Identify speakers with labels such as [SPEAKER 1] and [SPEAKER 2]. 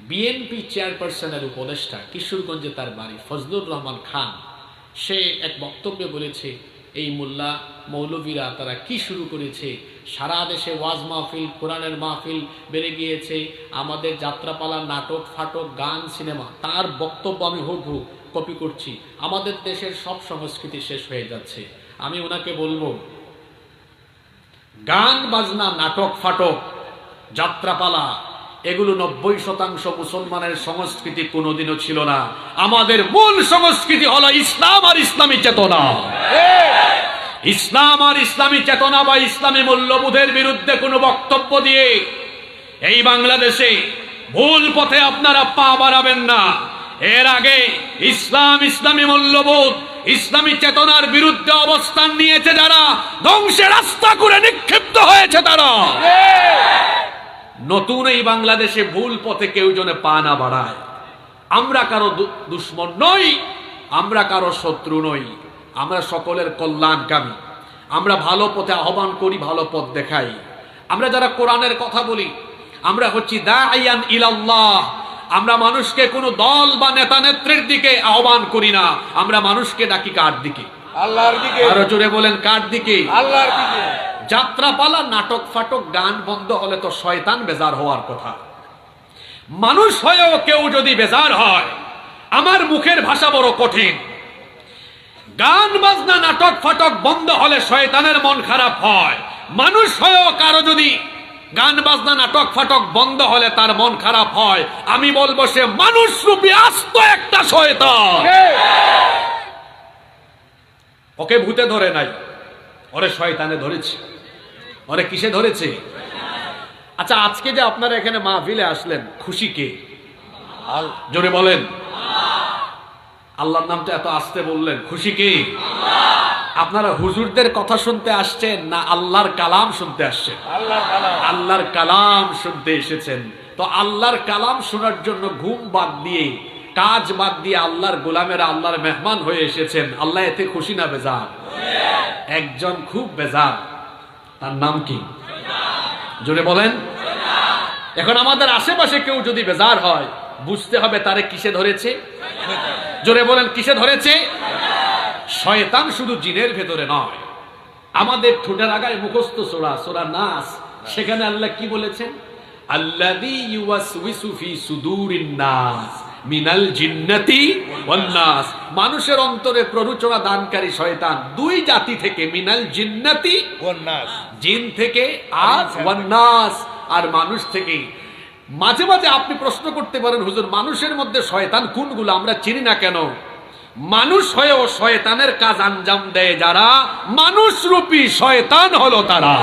[SPEAKER 1] BNP চেয়ারপারসনের উপদেষ্টা কিশোরগঞ্জে তার বাড়ি ফজলুর রহমান খান। সে এক বক্তব্যে বলেছে, এই মোল্লা মৌলবীরা তারা কি শুরু করেছে? সারা দেশে ওয়াজ মাহফিল, কোরআনের মাহফিল বেড়ে গিয়েছে। আমাদের যাত্রাপালা, নাটক, ফাটক, গান, সিনেমা, তার বক্তব্য আমি হুবহু কপি করছি। আমাদের দেশের সব সংস্কৃতি শেষ হয়ে যাচ্ছে। আমি ওনাকে বলব, গান, বাজনা, নাটক, ফাটক, যাত্রাপালা এগুলো নব্বই শতাংশ মুসলমানের সংস্কৃতি কোনোদিনও ছিল না। আমাদের মূল সংস্কৃতি হলো ইসলাম আর ইসলামী চেতনা। ইসলাম আর ইসলামী চেতনা বা ইসলামী মূল্যবোধের বিরুদ্ধে কোনো বক্তব্য দিয়ে এই বাংলাদেশে ভুল পথে আপনারা পা বাড়াবেন না। এর আগে ইসলাম ইসলামী মূল্যবোধ, ইসলামী চেতনার বিরুদ্ধে অবস্থান নিয়েছে যারা, ধ্বংসের রাস্তা করে নিক্ষিপ্ত হয়েছে তারা। নতুন এই বাংলাদেশে ভুল পথে কেউ জনে পা না বাড়ায়। আমরা কারও দুশ্মন নই আমরা কারও শত্রু নই। আমরা সকলের কল্যাণকামী। আমরা ভালো পথে আহ্বান করি ভালো পথ দেখাই। আমরা যারা কোরআনের কথা বলি আমরা হচ্ছি দা আইয়ান ইলাল্লাহ। আমরা মানুষকে কোনো দল বা নেতা নেত্রীর দিকে আহ্বান করি না। আমরা মানুষকে ডাকি কার দিকে?
[SPEAKER 2] আল্লাহর দিকে।
[SPEAKER 1] আরও জোরে বলেন কার দিকে?
[SPEAKER 2] আল্লাহর দিকে।
[SPEAKER 1] যাত্রাপালা নাটক ফাটক গান বন্ধ হলে তো শয়তান বেজার হওয়ার কথা। মানুষ হয়েও কেউ যদি বেজার হয় আমার মুখের ভাষা বড় কঠিন। গান বাজনা নাটক ফাটক বন্ধ হলে শয়তানের মন খারাপ হয়। মানুষ হয়েও কারও যদি গান বাজনা নাটক ফাটক বন্ধ হলে তার মন খারাপ হয় আমি বলব সে মানুষ রূপী আস্ত একটা শয়তান। ওকে ভূতে ধরে নাই ওরে শয়তানে ধরেছে। ওরে কিসে ধরেছে? আচ্ছা আজকে যে আপনারা এখানে মাহফিলে আসলেন খুশি কে? জোরে বলেন। আল্লাহর নামটা এত আসতে বললেন খুশি কে? আপনারা হুজুরদের কথা শুনতে আসছেন না আল্লাহর কালাম শুনতে আসছেন?
[SPEAKER 2] আল্লাহর কালাম।
[SPEAKER 1] আল্লাহর কালাম শুনতে এসেছেন। তো আল্লাহর কালাম শোনার জন্য ঘুম বাদ দিয়ে কাজ বাদ দিয়ে আল্লাহর গোলামেরা আল্লাহর মেহমান হয়ে এসেছেন। আল্লাহ এতে খুশি না বেজার? একজন খুব বেজার। তার নাম কি? জোরে বলেন। এখন আমাদের আশেপাশে কেউ যদি বেজার হয়, বুঝতে হবে তারে কিসে ধরেছে। জোরে বলেন, কিসে ধরেছে? শয়তান শুধু জিনের ভেতরে নয়। আমাদের ঠোঁটের আগায় মুখস্থ সোরা সোরা নাস। সেখানে আল্লাহ কি বলেছেন? ফি সুদুরিন নাস। মিনাল জিন্নাতি ওয়ান্নাস। মানুষের অন্তরে প্ররোচনা দানকারী শয়তান দুই জাতি থেকে মিনাল জিন্নাতি
[SPEAKER 2] গন্নাস
[SPEAKER 1] জিন থেকে আর ওয়ান্নাস। আর মানুষ থেকে। মাঝে মাঝে আপনি প্রশ্ন করতে পারেন হুজুর মানুষের মধ্যে শয়তান কোনগুলো? আমরা চিনি না কেন? মানুষ হয়েও শয়তানের কাজ আঞ্জাম দেয় যারা মানুষ রূপী শয়তান হলো তারা।